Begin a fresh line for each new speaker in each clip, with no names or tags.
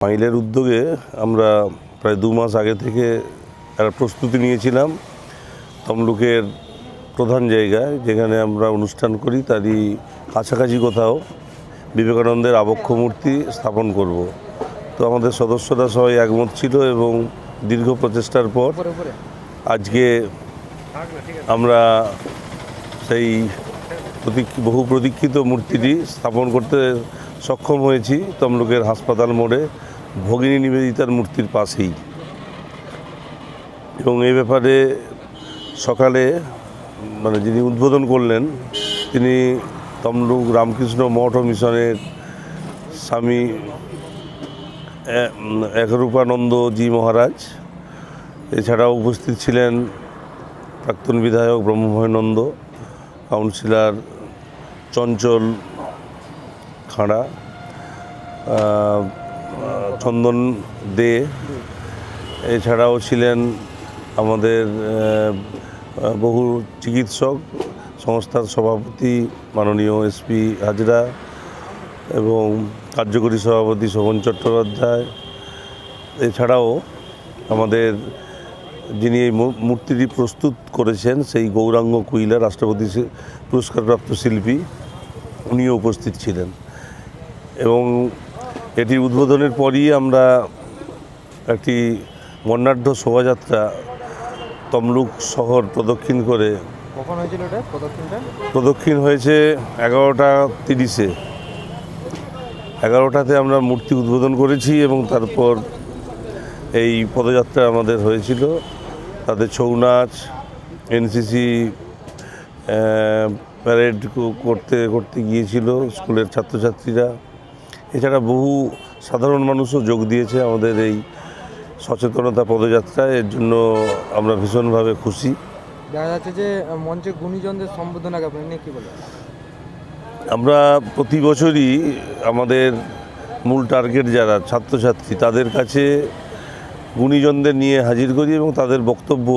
মাইলের উদ্যোগে আমরা প্রায় দু মাস আগে থেকে একটা প্রস্তুতি নিয়েছিলাম তমলুকের প্রধান জায়গায় যেখানে আমরা অনুষ্ঠান করি তারই কাছাকাছি কোথাও বিবেকানন্দের আবক্ষ মূর্তি স্থাপন করব। তো আমাদের সদস্যরা সবাই একমত ছিল এবং দীর্ঘ প্রচেষ্টার পর আজকে আমরা সেই বহু প্রতীক্ষিত মূর্তিটি স্থাপন করতে সক্ষম হয়েছি তমলুকের হাসপাতাল মোড়ে। ভগিনী নিবেদিতার মূর্তির পাশেই। এবং এ ব্যাপারে সকালে মানে যিনি উদ্বোধন করলেন তিনি তমলুক রামকৃষ্ণ মঠ মিশনের স্বামী এ- উম, একরূপানন্দ জি মহারাজ। এছাড়াও উপস্থিত ছিলেন প্রাক্তন বিধায়ক ব্রহ্মভয়নন্দ কাউন্সিলর চঞ্চল খাঁড়া চন্দন দে। এছাড়াও ছিলেন আমাদের বহু চিকিৎসক, সংস্থার সভাপতি মাননীয় এসপি হাজরা এবং কার্যকরী সভাপতি শোভন চট্টোপাধ্যায়। এছাড়াও আমাদের যিনি এই মূর্তিটি প্রস্তুত করেছেন, সেই গৌরাঙ্গ কুইলা, রাষ্ট্রপতি পুরস্কারপ্রাপ্ত শিল্পী, উনিও উপস্থিত ছিলেন। এবং এটির উদ্বোধনের পরই আমরা একটি বর্ণাঢ্য শোভাযাত্রা তমলুক শহর প্রদক্ষিণ করে
কখন হয়েছিল
প্রদক্ষিণ হয়েছে এগারোটা তিরিশে। এগারোটাতে আমরা মূর্তি উদ্বোধন করেছি এবং তারপর এই পদযাত্রা আমাদের হয়েছিল। তাতে ছৌ নাচ এনসিসি প্যারেড করতে করতে গিয়েছিল স্কুলের ছাত্রছাত্রীরা। এছাড়া বহু সাধারণ মানুষও যোগ দিয়েছে আমাদের এই সচেতনতা পদযাত্রায়। এর জন্য আমরা ভীষণভাবে খুশি।
দেখা যাচ্ছে যে মঞ্চে গুণীজনদের সম্বোধনা জ্ঞাপন নিয়ে কি বলে
আমরা প্রতি বছরই আমাদের মূল টার্গেট যারা ছাত্রছাত্রী তাদের কাছে গুণীজনদের নিয়ে হাজির করি এবং তাদের বক্তব্য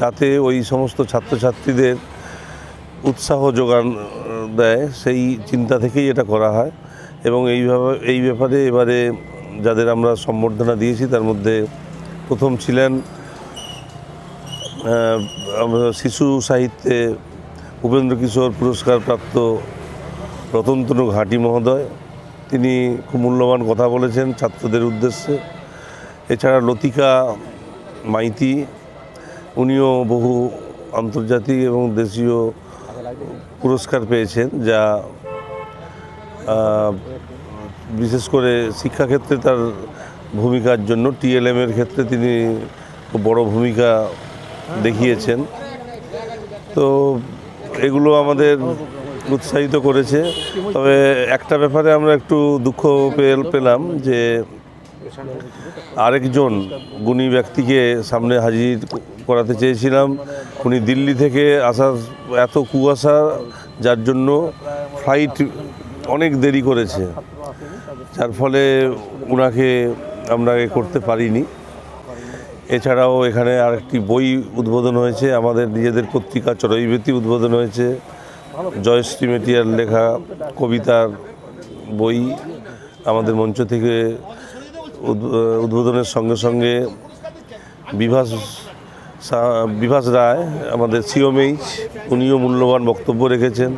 যাতে ওই সমস্ত ছাত্রছাত্রীদের উৎসাহ যোগান দেয়। সেই চিন্তা থেকেই এটা করা হয়। এবং এইভাবে এই ব্যাপারে এবারে যাদের আমরা সম্বর্ধনা দিয়েছি, তার মধ্যে প্রথম ছিলেন শিশু সাহিত্যে উপেন্দ্র কিশোর পুরস্কারপ্রাপ্ত রতনতনু ঘাটি মহোদয়। তিনি খুব মূল্যবান কথা বলেছেন ছাত্রদের উদ্দেশ্যে। এছাড়া লতিকা মাইতি, উনিও বহু আন্তর্জাতিক এবং দেশীয় পুরস্কার পেয়েছেন, যা বিশেষ করে শিক্ষাক্ষেত্রে তার ভূমিকার জন্য টিএলএম এর ক্ষেত্রে তিনি বড় ভূমিকা দেখিয়েছেন। তো এগুলো আমাদের উৎসাহিত করেছে। তবে একটা ব্যাপারে আমরা একটু দুঃখ পেল- পেলাম যে আরেকজন গুণী ব্যক্তিকে সামনে হাজির করাতে চেয়েছিলাম। উনি দিল্লি থেকে আসার এত কুয়াশা, যার জন্য ফ্লাইট অনেক দেরি করেছে। যার ফলে ওনাকে আমরা এ করতে পারিনি। এছাড়াও এখানে আরেকটি বই উদ্বোধন হয়েছে। আমাদের নিজেদের পত্রিকা চড়ইবেতি উদ্বোধন হয়েছে। জয়শ্রী মেটিয়ার লেখা, কবিতার বই আমাদের মঞ্চ থেকে উদ্বোধনের সঙ্গে সঙ্গে বিভাস বিভাস রায়, আমাদের সিওমএইচ, উনিও মূল্যবান বক্তব্য রেখেছেন।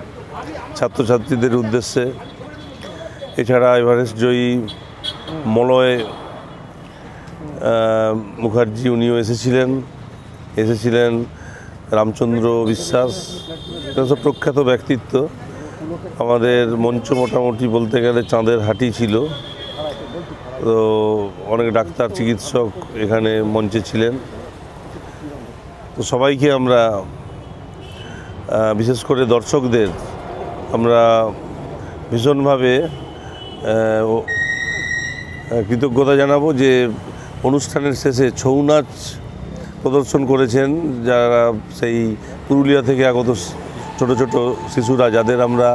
ছাত্রছাত্রীদের উদ্দেশ্যে। এছাড়া এভারেস্ট জয়ী মলয় মুখার্জি উনিও এসেছিলেন। এসেছিলেন রামচন্দ্র বিশ্বাস। সব প্রখ্যাত ব্যক্তিত্ব। আমাদের মঞ্চ মোটামুটি বলতে গেলে চাঁদের হাটি ছিল। তো অনেক ডাক্তার, চিকিৎসক এখানে মঞ্চে ছিলেন। তো সবাইকে আমরা বিশেষ করে দর্শকদের আমরা ভীষণভাবে কৃতজ্ঞতা জানাব যে অনুষ্ঠানের শেষে ছৌ নাচ প্রদর্শন করেছেন, যারা সেই পুরুলিয়া থেকে আগত ছোট ছোট শিশুরা, যাদের আমরা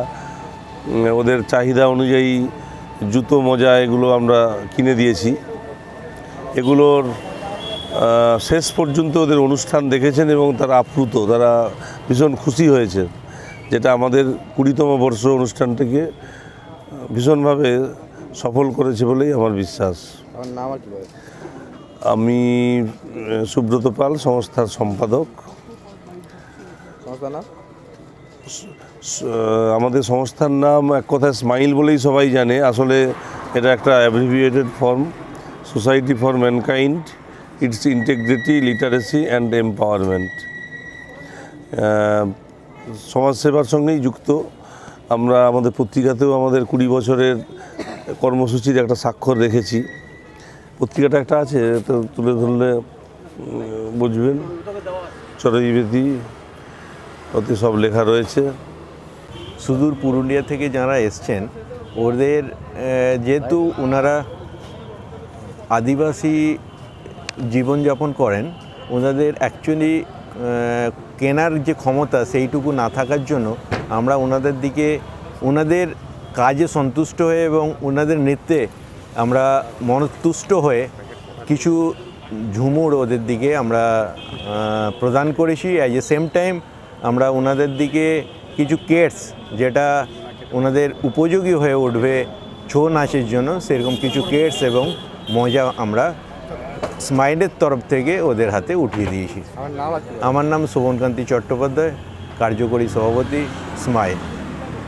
ওদের চাহিদা অনুযায়ী জুতো, মোজা এগুলো আমরা কিনে দিয়েছি। এগুলোর শেষ পর্যন্ত ওদের অনুষ্ঠান দেখেছেন এবং তারা আপ্লুত, তারা ভীষণ খুশি হয়েছে। যেটা আমাদের কুড়িতম বর্ষ অনুষ্ঠানটিকে ভীষণভাবে সফল করেছে বলেই আমার বিশ্বাস। আমি সুব্রত পাল সংস্থার সম্পাদক। আমাদের সংস্থার নাম এক কথায় স্মাইল বলেই সবাই জানে। আসলে এটা একটা abbreviated form society for mankind its integrity literacy and empowerment সমাজসেবার সঙ্গেই যুক্ত। আমরা আমাদের পত্রিকাতেও আমাদের কুড়ি বছরের কর্মসূচির একটা স্বাক্ষর রেখেছি। পত্রিকাটা একটা আছে তো তুলে ধরলে বুঝবেন। চরৈবেদী ওতে সব লেখা রয়েছে।
সুদূর পুরুলিয়া থেকে যারা এসছেন, ওদের যেহেতু ওনারা আদিবাসী জীবনযাপন করেন, ওনাদের অ্যাকচুয়ালি কেনার যে ক্ষমতা সেইটুকু না থাকার জন্য আমরা ওনাদের দিকে, ওনাদের কাজে সন্তুষ্ট হয়ে এবং ওনাদের নৃত্যে আমরা মনতুষ্ট হয়ে কিছু ঝুমুর ওদের দিকে আমরা প্রদান করেছি। অ্যাট এ সেম টাইম আমরা ওনাদের দিকে কিছু কেটস যেটা ওনাদের উপযোগী হয়ে উঠবে ছৌ নাচের জন্য, সেরকম কিছু কেটস এবং মজা আমরা স্মাইলের তরফ থেকে ওদের হাতে উঠিয়ে দিয়েছি।
আমার নাম আর
আমার নাম শোভনকান্তি চট্টোপাধ্যায় কার্যকরী সভাপতি স্মাইল।